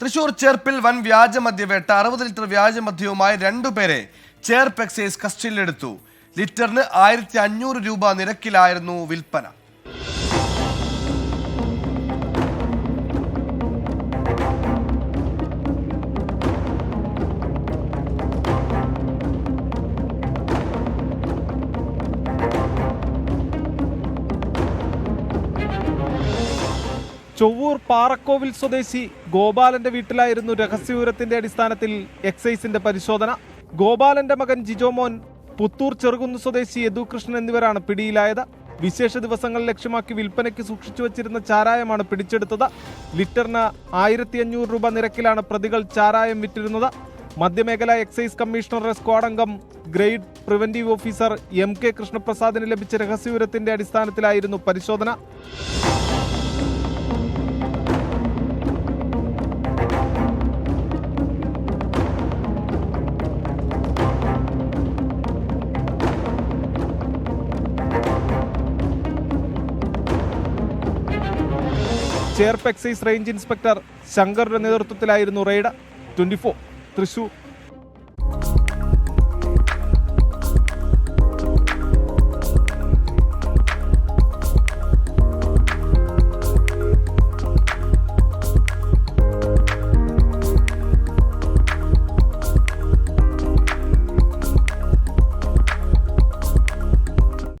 തൃശൂർ ചേർപ്പിൽ വൻ വ്യാജ മദ്യവേട്ട അറുപത് ലിറ്റർ വ്യാജ മദ്യവുമായി രണ്ടുപേരെ ചേർപ്പ് എക്സൈസ് കസ്റ്റഡിയിലെടുത്തു. ലിറ്ററിന് ആയിരത്തി അഞ്ഞൂറ് രൂപ നിരക്കിലായിരുന്നു വിൽപ്പന. ചൊവ്വൂർ പാറക്കോവിൽ സ്വദേശി ഗോപാലന്റെ വീട്ടിലായിരുന്നു രഹസ്യവിവരത്തിന്റെ അടിസ്ഥാനത്തിൽ എക്സൈസിന്റെ പരിശോധന. ഗോപാലന്റെ മകൻ ജിജോമോൻ പുത്തൂർ ചെറുകുന്ന് സ്വദേശി യദുകൃഷ്ണൻ എന്നിവരാണ് പിടിയിലായത്. വിശേഷ ദിവസങ്ങൾ ലക്ഷ്യമാക്കി വിൽപ്പനയ്ക്ക് സൂക്ഷിച്ചു വച്ചിരുന്ന ചാരായമാണ് പിടിച്ചെടുത്തത്. ലിറ്ററിന് ആയിരത്തി അഞ്ഞൂറ് രൂപ നിരക്കിലാണ് പ്രതികൾ ചാരായം വിറ്റിരുന്നത്. മധ്യമേഖല എക്സൈസ് കമ്മീഷണറുടെ സ്ക്വാഡ് അംഗം grade preventive officer M K കൃഷ്ണപ്രസാദിന് ലഭിച്ച രഹസ്യവിവരത്തിന്റെ അടിസ്ഥാനത്തിലായിരുന്നു പരിശോധന. ചേർപ്പ് എക്സൈസ് റേഞ്ച് ഇൻസ്പെക്ടർ ശങ്കറിന്റെ നേതൃത്വത്തിലായിരുന്നു റെയ്ഡ്. ട്വന്റി തൃശൂർ.